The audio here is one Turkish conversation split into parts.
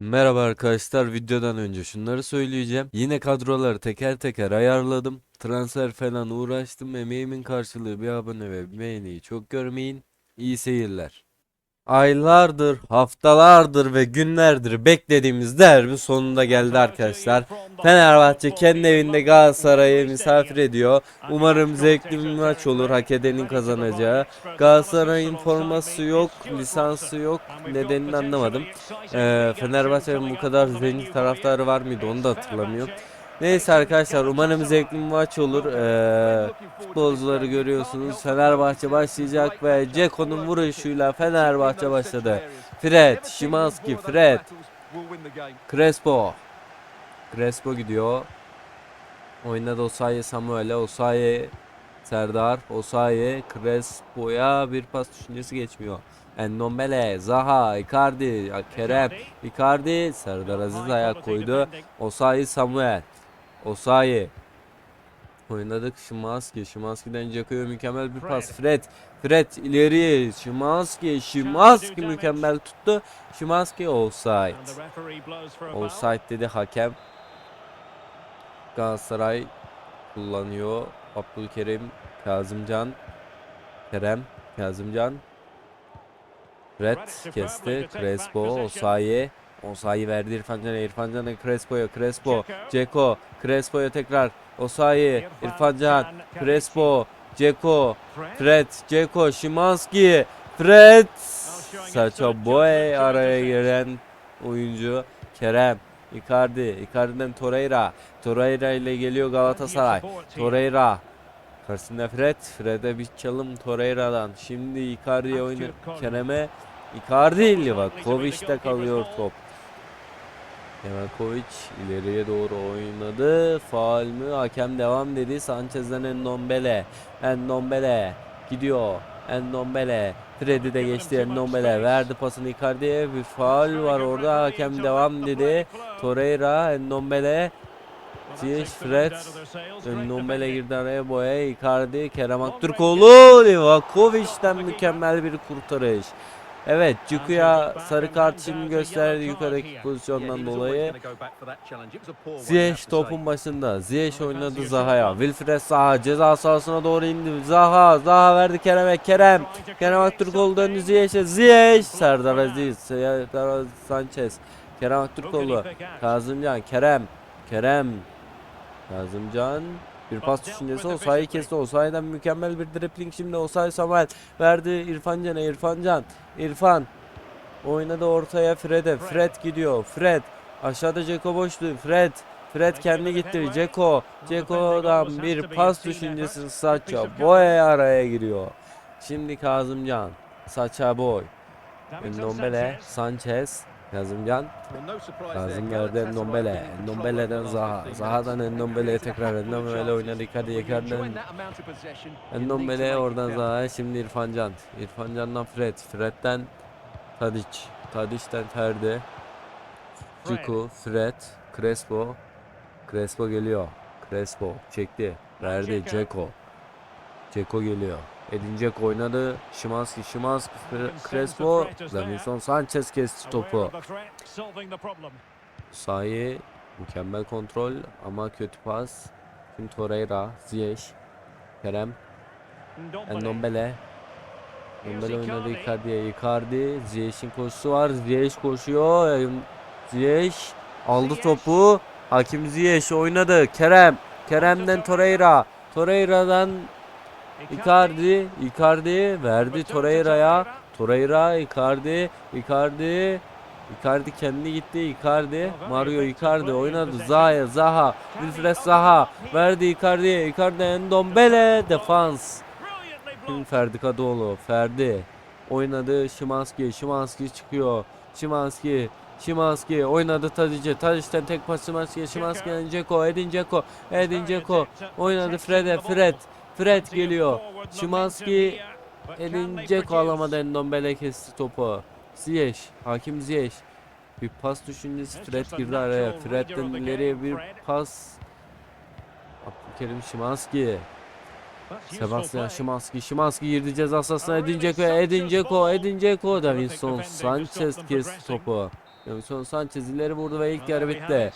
Merhaba arkadaşlar videodan önce şunları söyleyeceğim. Yine kadroları teker teker ayarladım. Transfer falan uğraştım. Emeğimin karşılığı bir abone ve bir beğeniyi çok görmeyin. İyi seyirler. Aylardır, haftalardır ve günlerdir beklediğimiz derbi sonunda geldi arkadaşlar. Fenerbahçe kendi evinde Galatasaray'ı misafir ediyor. Umarım zevkli bir maç olur. Hak edenin kazanacağı. Galatasaray'ın forması yok, lisansı yok. Nedenini anlamadım. Ee, Fenerbahçe'nin bu kadar zengin taraftarı var mıydı onu da hatırlamıyorum. Neyse arkadaşlar umarım zevkli bir maç olur. Ee, futbolcuları görüyorsunuz. Fenerbahçe başlayacak ve Ceko'nun vuruşuyla Fenerbahçe başladı. Fred, Şimanski, Fred, Crespo. Crespo gidiyor. Oynadı Osayi Samuel'e. Osayi Serdar. Osayi Crespo'ya bir pas düşüncesi geçmiyor. Endombele, Zaha, Icardi, Kerem, Icardi, Serdar Aziz ayak koydu. Osayi Samuel. Osayi. Oynadık Şimanski. Şimanski'den Ceko'ya mükemmel bir pas. Fred. Fred ileri. Şimanski. Şimanski mükemmel tuttu. Şimanski offside. Offside dedi hakem. Galatasaray kullanıyor. Abdülkerim, Kazımcan, Kerem, Kazımcan. Fred kesti. Crespo, Osayi. Osayi verdi İrfan Can'a. İrfan Can'a Crespo'ya. Crespo, Ceko, Crespo'ya tekrar. Osayi, İrfan Can, Crespo, Ceko, Fred, Ceko, Şimanski, Fred. Saça Boy araya giren oyuncu Kerem. Icardi, Icardi'den Torreira. Torreira ile geliyor Galatasaray. Torreira. Karşısında Fred. Fred'e bir çalım Torreira'dan. Şimdi Icardi'ye oynuyor. Kerem'e. Icardi Livakovic'te kalıyor top. Livakovic ileriye doğru oynadı. Faal mü? Hakem devam dedi. Sanchez'den Endombele. Endombele gidiyor. Endombele. Fred'i de geçti. Endombele verdi pasını Icardi'ye. Bir faal var orada. Hakem devam dedi. Torreira, Endombele. Ziyech, Fred. Endombele girdi araya boya. Icardi, Kerem Aktürkoğlu. Livakovic'den mükemmel bir kurtarış. Evet, Cikuya sarı kart şimdi gösterdi yukarıdaki pozisyondan dolayı. Ziyech topun başında. Ziyech oynadı Zaha'ya. Wilfred Zaha ceza sahasına doğru indi. Zaha, Zaha verdi Kerem'e. Kerem. Kerem Aktürkoğlu döndü Ziyech'e. Ziyech. Serdar Aziz. Serdar Sanchez. Kerem Aktürkoğlu. Kazımcan. Kerem. Kerem. Kazımcan. Bir pas düşüncesi Osayi kesti. Osayi'den mükemmel bir dribbling şimdi Osayi Samuel verdi İrfan Can'a. İrfan Can. İrfan. Oynadı ortaya Fred'e. Fred gidiyor. Fred. Aşağıda Ceko boştu. Fred. Fred kendi gitti. Ceko. Ceko'dan bir pas düşüncesi Saça Boy araya giriyor. Şimdi Kazımcan. Saça Boy. Ndombele. Sanchez. Kazımcan. Kazım geldi Ndombele. Ndombele'den Zaha. Zaha'dan Ndombele'ye tekrar Ndombele oynadı. Icardi Icardi'den Ndombele oradan Zaha. Şimdi İrfan Can. İrfan Can'dan Fred. Fred'den Tadic. Tadic'ten Ferdi. Ciku, Fred, Crespo. Crespo geliyor. Crespo çekti. Verdi Ceko. Ceko geliyor. Edin Dzeko oynadı. Şimanski, Şimanski, Crespo. Davinson Sanchez kesti topu. Sahi mükemmel kontrol ama kötü pas. Şimdi Torreira, Ziyech, Kerem, Endombele. Endombele oynadı Icardi'ye. Icardi, Ziyech'in koşusu var. Ziyech koşuyor. Ziyech aldı topu. Hakim Ziyech oynadı. Kerem, Kerem'den Torreira. Torreira'dan Icardi, Icardi verdi Torreira'ya. Torreira, Icardi, Icardi. Icardi kendi gitti. Icardi, Mario Icardi oynadı. Zaha'ya, Zaha, Wilfred Zaha verdi Icardi'ye. Icardi Endombele defans. Ferdi Kadıoğlu, Ferdi oynadı. Şimanski, Şimanski çıkıyor. Şimanski, Şimanski oynadı Tadic'e. Tadic'ten tek pas Şimanski'ye. Şimanski'den Ceko, Edin Ceko, Edin Ceko oynadı Fred'e. Fred, Fred geliyor. Şimanski Edin Ceko alamadı Endombele kesti topu. Ziyech, Hakim Ziyech. Bir pas düşüncesi Fred girdi araya. Fred'den ileriye bir pas. Abdülkerim Şimanski. Sebastian Şimanski. Şimanski girdi ceza sahasına Edin Dzeko. Edin Dzeko. Edin Dzeko. Davinson Sanchez kesti topu. Davinson Sanchez ileri vurdu ve ilk yarı bitti.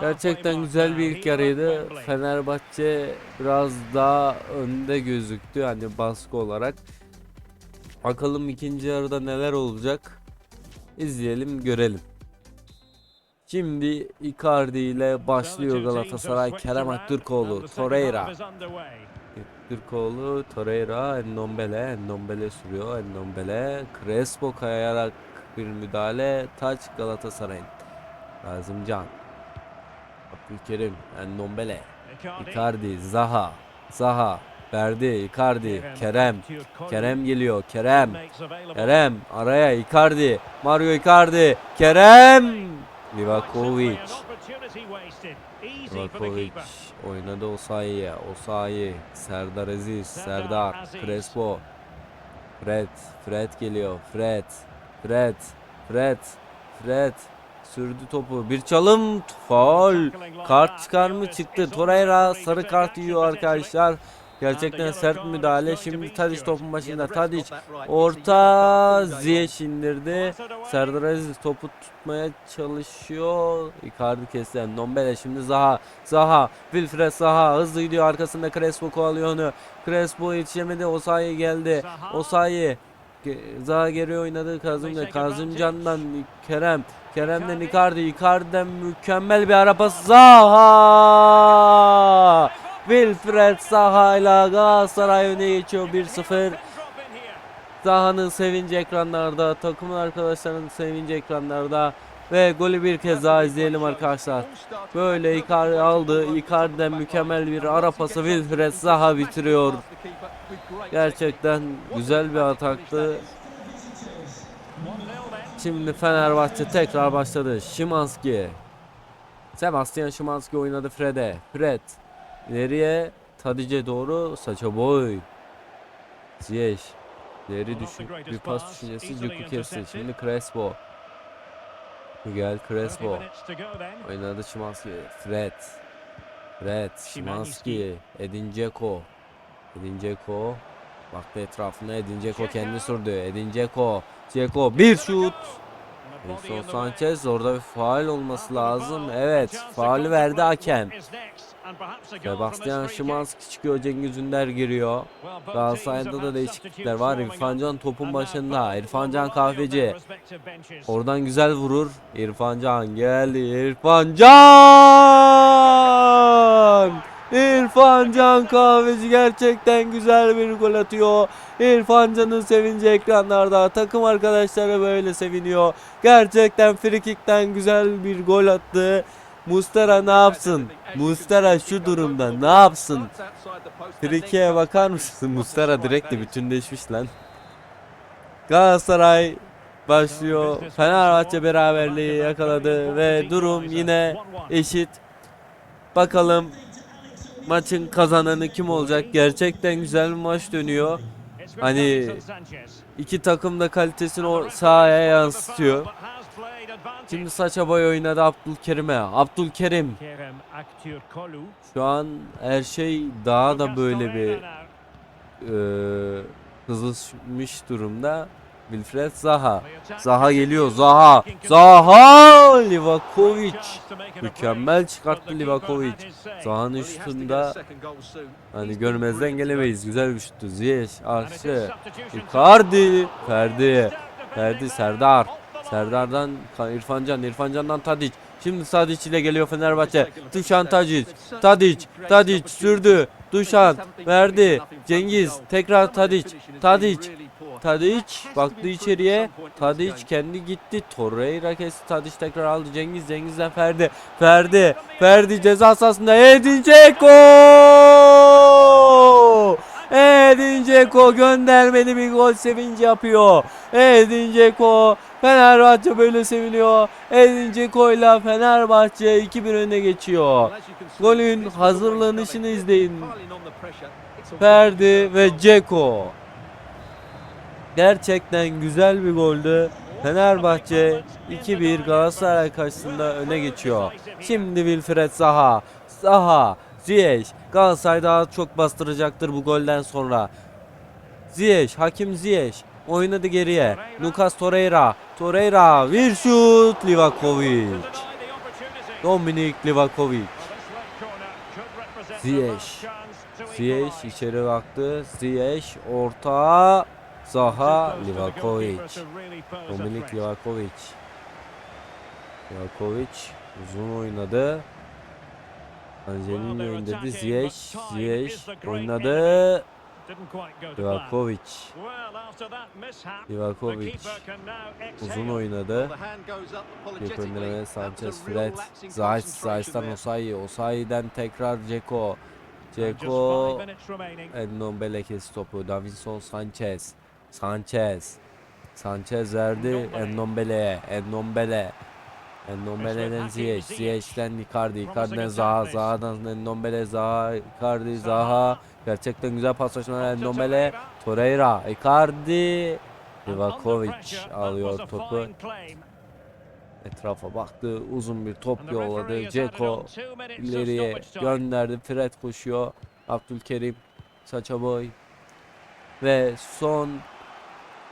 Gerçekten güzel bir ilk yarıydı. Fenerbahçe biraz daha önde gözüktü hani baskı olarak. Bakalım ikinci yarıda neler olacak. İzleyelim görelim. Şimdi Icardi ile başlıyor Galatasaray. Kerem Aktürkoğlu, Torreira. Aktürkoğlu, Torreira, Endombele, Endombele sürüyor, Endombele. Crespo kayarak bir müdahale. Taç Galatasaray'ın. Kazımcan. Abdülkerim, Endombele. Icardi, Zaha, Zaha, verdi, Icardi, Kerem, Kerem. Geliyor, Kerem, Kerem, araya Icardi, Mario Icardi, Kerem, Livakovic, Livakovic oynadı Osayi'ye, Osayi, Serdar Aziz, Serdar, Crespo, Fred, Fred geliyor, Fred, Fred, Fred, Fred, sürdü topu, bir çalım, faul, Kart çıkar mı çıktı. Torreira sarı kart yiyor arkadaşlar. Gerçekten sert müdahale. Şimdi Tadic topun başında. Tadic orta Ziyech indirdi. Serdar Aziz topu tutmaya çalışıyor. Icardi kesti. Ndombele şimdi Zaha. Zaha. Wilfred Zaha hızlı gidiyor arkasında Crespo kovalıyor onu. Crespo yetişemedi. Osayi geldi. Osayi Ge- Zaha geri oynadı Kazım'da. Kazımcan'dan Kerem. Kerem'den Icardi. Icardi'den mükemmel bir ara pası. Zaha! Wilfred Zaha ile Galatasaray öne geçiyor 1-0. Zaha'nın sevinci ekranlarda, takımın arkadaşlarının sevinci ekranlarda ve golü bir kez daha izleyelim arkadaşlar. Böyle Icardi aldı. Icardi'den mükemmel bir ara pası Wilfred Zaha bitiriyor. Gerçekten güzel bir ataktı. Şimdi Fenerbahçe tekrar başladı. Şimanski. Sebastian Şimanski oynadı Fred'e. Fred. ileriye Tadic'e doğru saça boy. Ziyech. İleri düşün. Bir pas düşüncesi Ciku kesti. Şimdi Crespo. Miguel Crespo. Oynadı Şimanski. Fred. Fred. Şimanski. Edin Dzeko. Edin Dzeko. Baktı etrafına Edin Dzeko kendi sürdü. Edin Dzeko. Dzeko bir şut. Wilson Sanchez orada bir faal olması lazım. Evet, faali verdi hakem. Sebastian Szymanski çıkıyor, Cengiz Ünder giriyor. Galatasaray'da da değişiklikler var. İrfan Can topun başında. İrfan Can kahveci. Oradan güzel vurur. İrfan Can geldi. İrfan Can! İrfan Can kahveci gerçekten güzel bir gol atıyor. İrfan Can'ın sevinci ekranlarda. Takım arkadaşları böyle seviniyor. Gerçekten frikikten güzel bir gol attı. Mustera ne yapsın? Mustera şu durumda ne yapsın? Frikiye bakar mısın? Mustera direkt de bütünleşmiş lan. Galatasaray başlıyor. Fenerbahçe beraberliği yakaladı ve durum yine eşit. Bakalım maçın kazananı kim olacak? Gerçekten güzel bir maç dönüyor. Hani iki takım da kalitesini sahaya yansıtıyor. Şimdi saça boy oynadı Abdülkerim'e. Abdülkerim şu an her şey daha da böyle bir e, hızlanmış durumda. Wilfred Zaha. Zaha geliyor. Zaha. Zaha! Livakovic. Mükemmel çıkarttı Livakovic. Zaha'nın şutunda hani görmezden gelemeyiz. Güzel bir şuttu. Ziyech. Arşı. Icardi. Ferdi. Ferdi Serdar. Serdar'dan Ka- İrfan Can. İrfan Can'dan Tadic. Şimdi Tadic ile geliyor Fenerbahçe. Duşan Tadic. Tadic. Tadic sürdü. Duşan verdi. Cengiz tekrar Tadic. Tadic. Tadic baktı içeriye. Tadic kendi gitti. Torreira kesti. Tadic tekrar aldı. Cengiz Cengiz'den Ferdi. Ferdi. Ferdi ceza sahasında Edin Dzeko! Edin Dzeko göndermeli bir gol sevinci yapıyor. Edin Dzeko Fenerbahçe böyle seviniyor. Edin Dzeko ile Fenerbahçe 2-1 öne geçiyor. Golün hazırlanışını izleyin. Ferdi ve Dzeko. Gerçekten güzel bir goldü. Fenerbahçe 2-1 Galatasaray karşısında öne geçiyor. Şimdi Wilfred Zaha. Zaha. Ziyech. Galatasaray daha çok bastıracaktır bu golden sonra. Ziyech. Hakim Ziyech. Oynadı geriye. Lucas Torreira. Torreira bir şut Livakovic. Dominik Livakovic. Ziyech. Ziyech içeri baktı. Ziyech orta. Zaha Livakovic. Dominik Livakovic. Livakovic uzun oynadı. Angelino indirdi. Ziyech. Ziyech oynadı. Livakovic. Livakovic uzun oynadı. Bir gönderme Sanchez, Fred, Zayt, Zayt'tan Osayi, Osayi'den tekrar Ceko. Ceko, Endombele kesti topu. Davinson Sanchez, Sanchez, Sanchez verdi Endombele'ye, Endombele. Endombele'den Ziyech, Ziyech'ten Icardi, Icardi'den Zaha, Zaha'dan Endombele, Zaha, Icardi, Zaha. Gerçekten güzel paslaşmalar Endombele, Torreira, Icardi. Livakovic alıyor topu. Etrafa baktı. Uzun bir top yolladı. Ceko ileriye gönderdi. Fred koşuyor. Abdülkerim saça boy. Ve son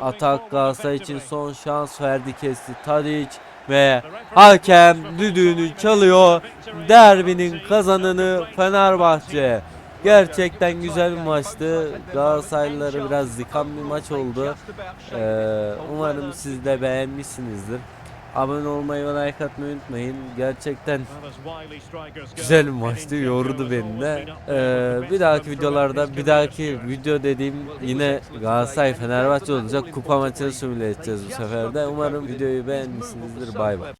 atak Galatasaray için son şans verdi kesti. Tadic ve hakem düdüğünü çalıyor. Derbinin kazananı Fenerbahçe. Gerçekten güzel bir maçtı. Galatasaraylıları biraz yıkan bir maç oldu. Ee, umarım siz de beğenmişsinizdir. Abone olmayı ve like atmayı unutmayın. Gerçekten güzel bir maçtı. Yordu beni de. Ee, bir dahaki videolarda bir dahaki video dediğim yine Galatasaray Fenerbahçe olacak. Kupa maçını simüle edeceğiz bu sefer de. Umarım videoyu beğenmişsinizdir. Bay bay.